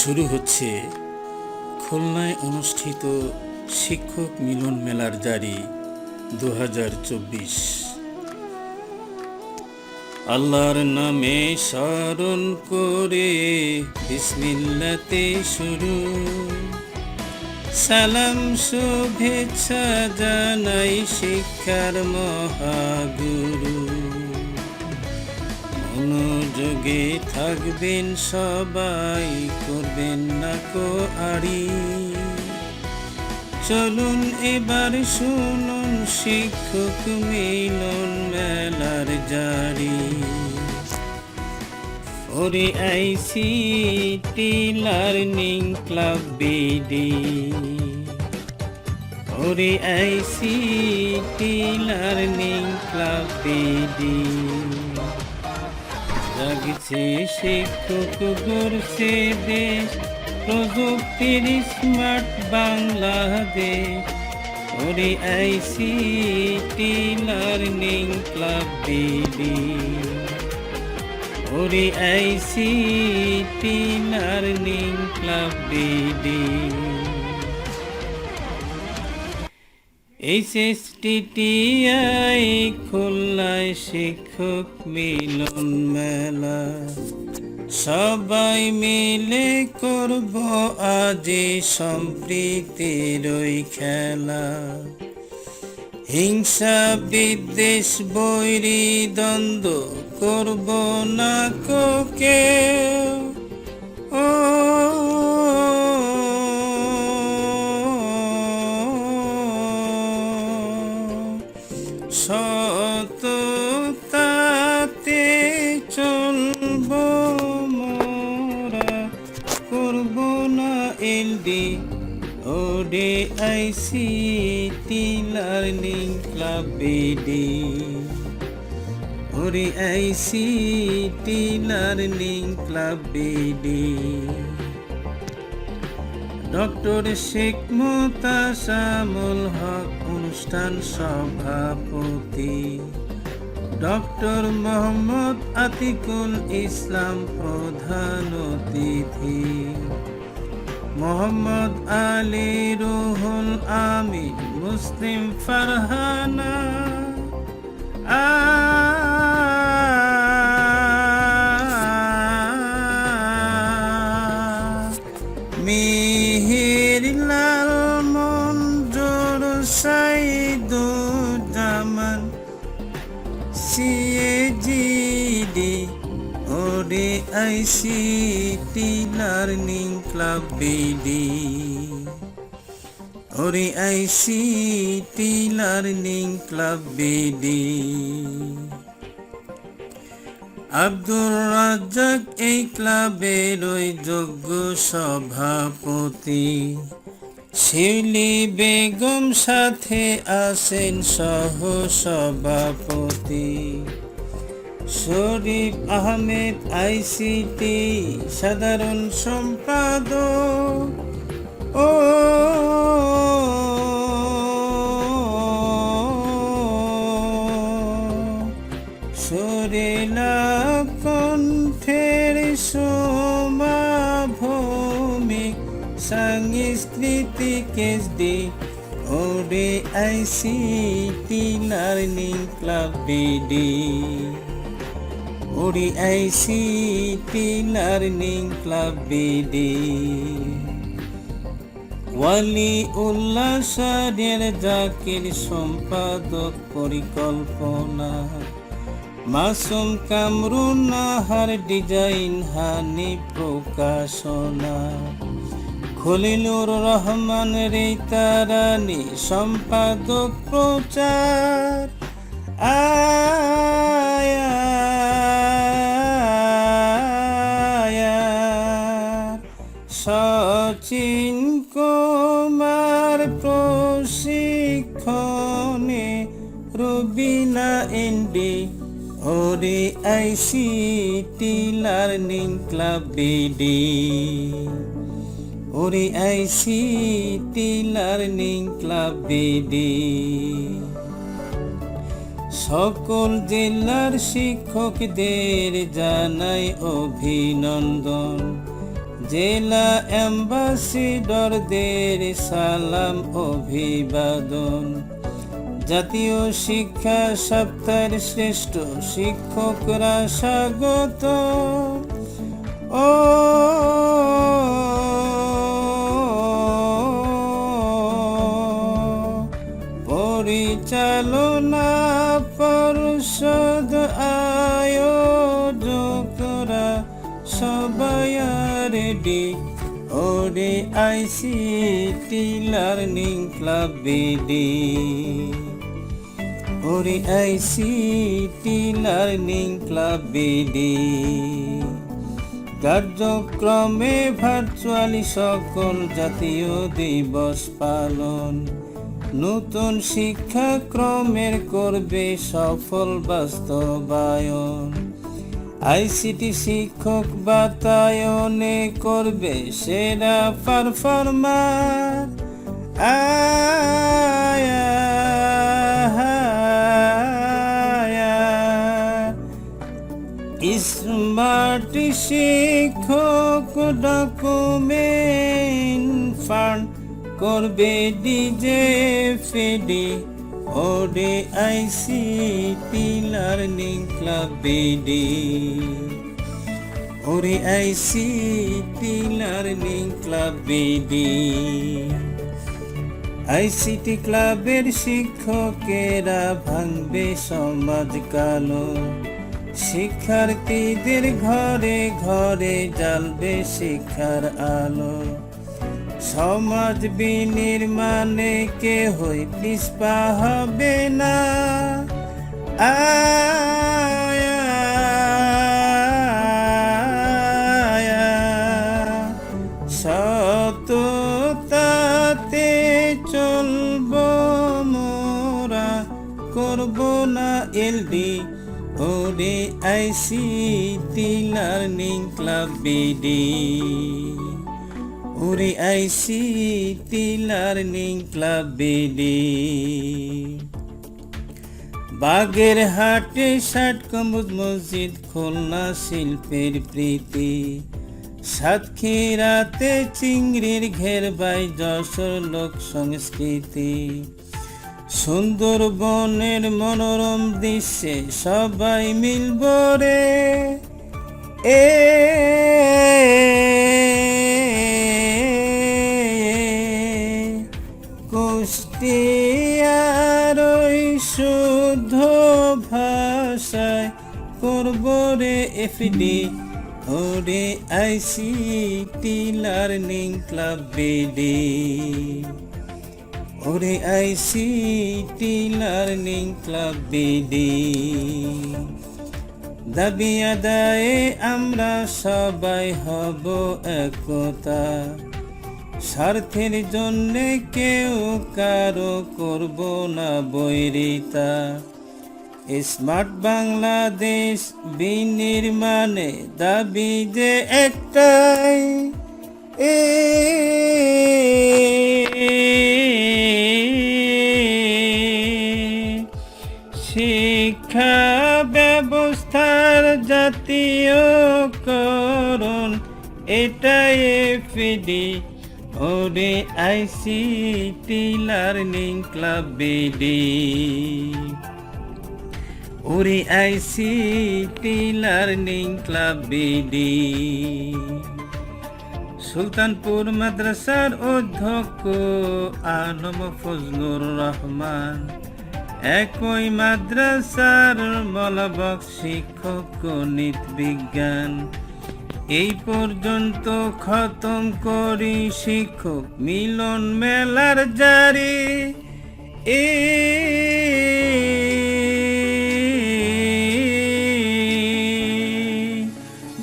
শুরু হচ্ছে খুলনায় অনুষ্ঠিত শিক্ষক মিলন মেলার জারি দু হাজার চব্বিশ। আল্লাহর নামে স্মরণ করে বিসমিল্লাতে শুরু। সালাম, শুভেচ্ছা জানাই শিক্ষার মহাগুরু। মনোযোগে থাকবেন, সবাই করবেন না কো আড়ি। চলুন এবার শুনুন শিক্ষক মিলন মেলার জারি। ওরে আইসিটি লার্নিং ক্লাব বিডি। ওরে আইসিটি লার্নিং ক্লাব বিডি। জাগছে শিক্ষক গড়ছে দেশ, প্রযুক্তির স্মার্ট বাংলাদেশ। ওরে আইসিটি লার্নিং ক্লাব বিডি ওরে ICT learning club BD HSTTI খুলনায় শিক্ষক মিলন মেলা। সবাই মিলে করব আজি সম্প্রীতির ওই খেলা। হিংসা, বিদ্বেষ, বৈরী, দ্বন্দ্ব করব না কো চলব মোরা, করব না ওরে ICT learning club, BD. Doctor Sheikh Motasamul Haque, অনুষ্ঠান সভাপতি। ডক্টর মোহাম্মদ আতিকুল ইসলাম প্রধান অতিথি। মোহাম্মদ আলী রুহুল আমি মুসলিম ফারহানা। আ সিএজিডি ওডে আইসিটি লার্নিং ক্লাব বিডি। ওরে ICT learning club BD. Abdur Razzak এই ক্লাবের ওই যোগ্য সভাপতি। শিউলি বেগম সাথে আসেন সহ সভাপতি শরীফ আহমেদ আইসিটি সাধারণ সম্পাদক। ও ক্লাব বিডি। ওরে ICT learning club BD. Wali Ullah Zakir সম্পাদক পরিকল্পনা। মাসুম কামরুন নাহার ডিজাইন হানি প্রকাশনা। খলিলুর রহমান রেতারানি সম্পাদক প্রচার। সচিন কুমার প্রশিক্ষণে রবিনা এন্ডি ওরে আইসিটি লার্নিং ক্লাব বিডি। ওরে আইসিটি লার্নিং ক্লাব বিডি সকল জেলার শিক্ষকদের জানাই অভিনন্দন জেলা অ্যাম্বাসিডরদের সালাম অভিবাদন জাতীয় শিক্ষা সপ্তাহের শ্রেষ্ঠ শিক্ষকরা স্বাগত ও রেডি ওরে আইসিটি লার্নিং ক্লাব বিডি ওরে আইসিটি লার্নিং ক্লাব বিডি কার্যক্রমে ভার্চুয়ালি সকল জাতীয় দিবস পালন। নতুন শিক্ষাক্রমের করবে সফল বাস্তবায়ন। আইসিটি শিক্ষক বাতায়নে করবে সেরা পারফরমার। স্মার্ট শিক্ষক ডকুমেন্ট ফান্ড করবে ডিজে ফেডি। ওডে আইসিটি লার্নিং ক্লাব বিডি ওরে ICT learning club BD ICT ক্লাবের শিক্ষকেরা ভাঙবে সমাজ কালো। শিক্ষার্থীদের ঘরে ঘরে জ্বালবে শিক্ষার আলো। সমাজ বিনির্মাণে কে হই পিসপা হবে না। সততাতে চলব, মোরা করব না এলডি। ওরে আইসিটি লার্নিং ক্লাব, বিডি। ওরে আইসিটি লার্নিং ক্লাব বাগের হাটে ষাট কম্বুজ মসজিদ, খুলনা শিল্পের প্রীতি। সাতক্ষীরাতে চিংড়ির ঘের বাই যশোর লোক সংস্কৃতি। সুন্দরবনের মনোরম দৃশ্যে সবাই মিলব রে। এ ওই শুদ্ধ ভাষায় করব রে এফডি ওরে আইসিটি লার্নিং ক্লাব বিডি ওরে আইসিটি লার্নিং ক্লাব বিডি দাবি আদায়ে আমরা সবাই হব একতা। স্বার্থের জন্যে কেউ কারও করব না বৈরিতা। স্মার্ট বাংলাদেশ বিনির্মাণে দাবি যে একটাই। এ শিক্ষা ব্যবস্থার জাতীয় জাতীয়করণ, এটাই এফডি ওরে আইসিটি লার্নিং ক্লাব বিডি ওরে ICT learning club BD Sultanpur মাদ্রাসার অধ্যক্ষ আনম ফজলুর রহমান। একই মাদ্রাসার মলবক শিক্ষক গণিত বিজ্ঞান। এই পর্যন্ত খতম করি শিক্ষক মিলন মেলার জারি। এ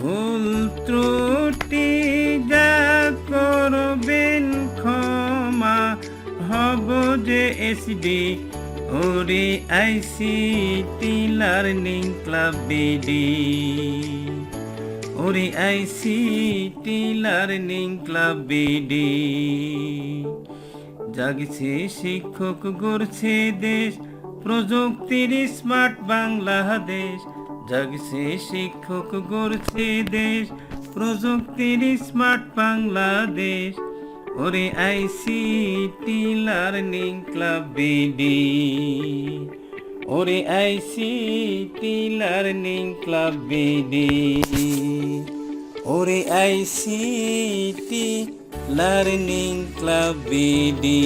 ভুল ত্রুটি যা করবেন ক্ষমা হব যে এসডি ওরে আইসিটি লার্নিং ক্লাব বিডি ওরে আইসিটি লার্নিং ক্লাব বিডি। জাগছে শিক্ষক গড়ছে দেশ, প্রযুক্তির স্মার্ট বাংলাদেশ। জাগছে শিক্ষক গড়ছে দেশ, প্রযুক্তির স্মার্ট বাংলাদেশ। ওরে আইসিটি লার্নিং ক্লাব বিডি। ওরে আইসি লার্নিং ক্লাব বিডি। ওরে আইসিটি লার্নিং ক্লাব বিডি।